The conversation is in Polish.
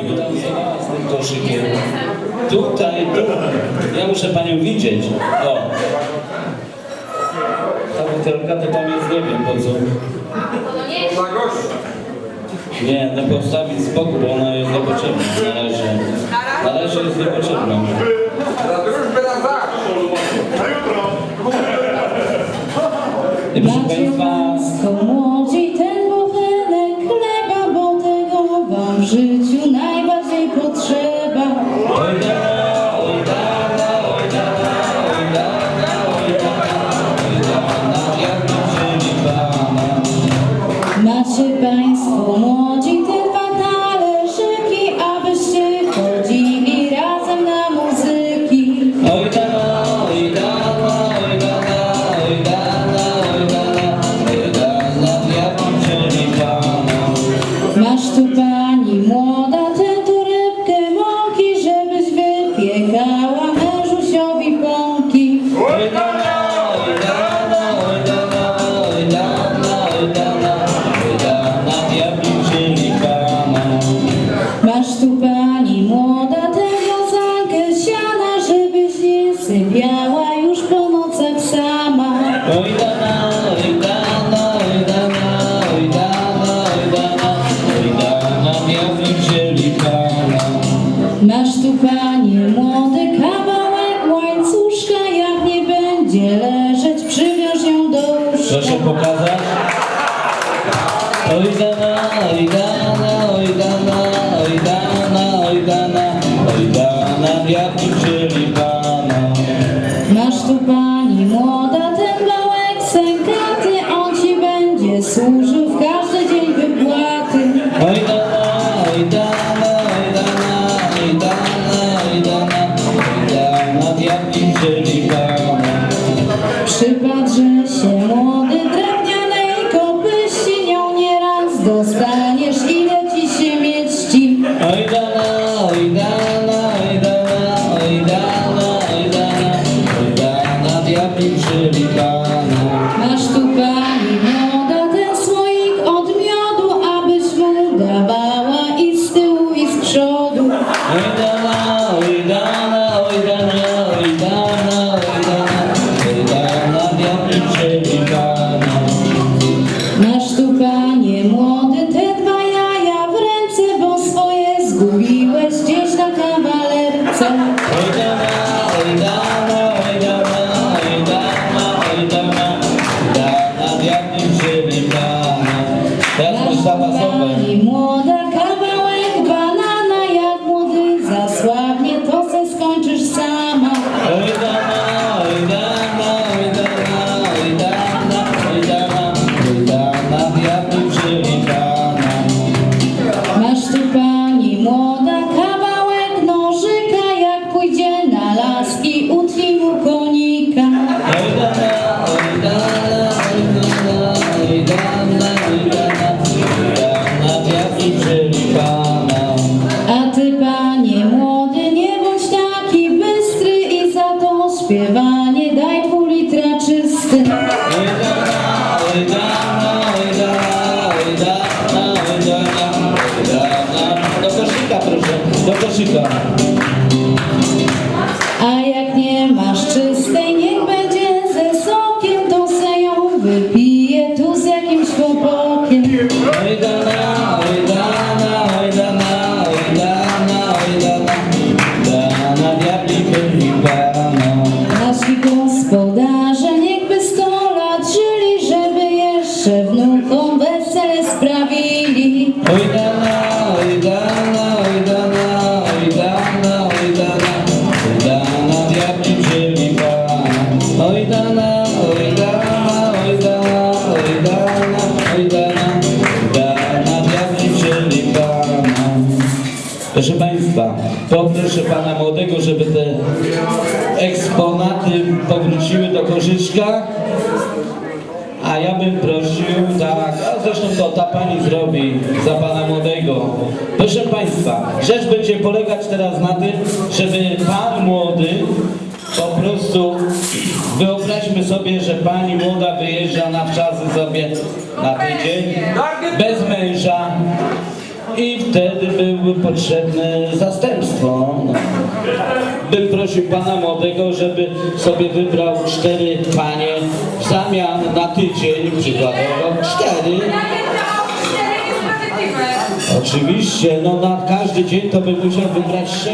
wygląda tym koszykiem. Tutaj, tu. Ja muszę panią widzieć. O. Ta butelka to tam jest, nie wiem po co. Nie, no postawić z boku, bo ona jest niepotrzebna. Należy. Należy jest niepotrzebna. Dla drużby na zawsze. Jutro. Proszę Państwa... Junar. Zasypiała już po nocach sama Oj dana, oj dana, oj dana, oj dana, oj dana Oj dana, miały wzięli pana. Masz tu panie młode kawałek łańcuszka Jak nie będzie leżeć, przywiąż ją do łóżka. Proszę pokazać. Nasz tu panie młody, te dwa jaja w ręce, bo swoje zgubiłeś gdzieś na kawalerce. Timur konika. A ty panie młody, nie bądź taki bystry i za to śpiewanie daj pół litra czysty. Do koszyka proszę, do koszyka. Proszę Państwa, poproszę Pana Młodego, żeby te eksponaty powróciły do koszyczka. A ja bym prosił, tak, a zresztą to ta pani zrobi za pana młodego. Proszę państwa, rzecz będzie polegać teraz na tym, żeby pan młody po prostu wyobraźmy sobie, że pani młoda wyjeżdża na wczasy sobie na tydzień bez i wtedy byłby potrzebne zastępstwo. No. Bym prosił pana młodego, żeby sobie wybrał cztery panie w zamian na tydzień przykładowo. Cztery. Oczywiście, no na każdy dzień to by musiał wybrać sześć.